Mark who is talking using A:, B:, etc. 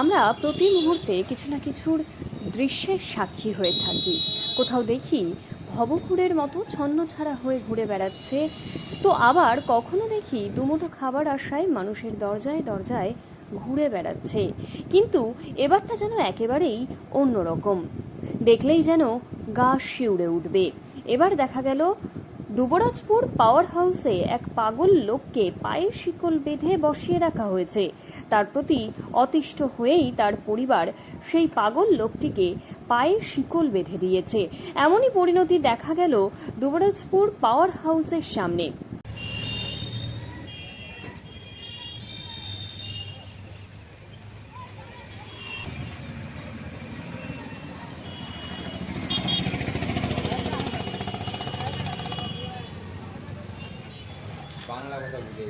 A: আমরা প্রতি মুহূর্তে কিছু না কিছুর দৃশ্যের সাক্ষী হয়ে থাকি। কোথাও দেখি ভবঘুরের মতো ছন্ন ছাড়া হয়ে ঘুরে বেড়াচ্ছে। তো আবার কখনো দেখি দুমুঠো খাবার আশায় মানুষের দরজায় দরজায় ঘুরে বেড়াচ্ছে। কিন্তু এবারটা যেন একেবারেই অন্যরকম। দেখলেই যেন গা শিউড়ে উঠবে। এবার দেখা গেল দুবরাজপুর পাওয়ার হাউসে এক পাগল লোককে পায়ে শিকল বেঁধে বসিয়ে রাখা হয়েছে। তার প্রতি অতিষ্ঠ হয়েই তার পরিবার সেই পাগল লোকটিকে পায়ে শিকল বেঁধে দিয়েছে। এমনই পরিণতি দেখা গেল দুবরাজপুর পাওয়ার হাউসের সামনে।
B: বাংলা কথা বুঝে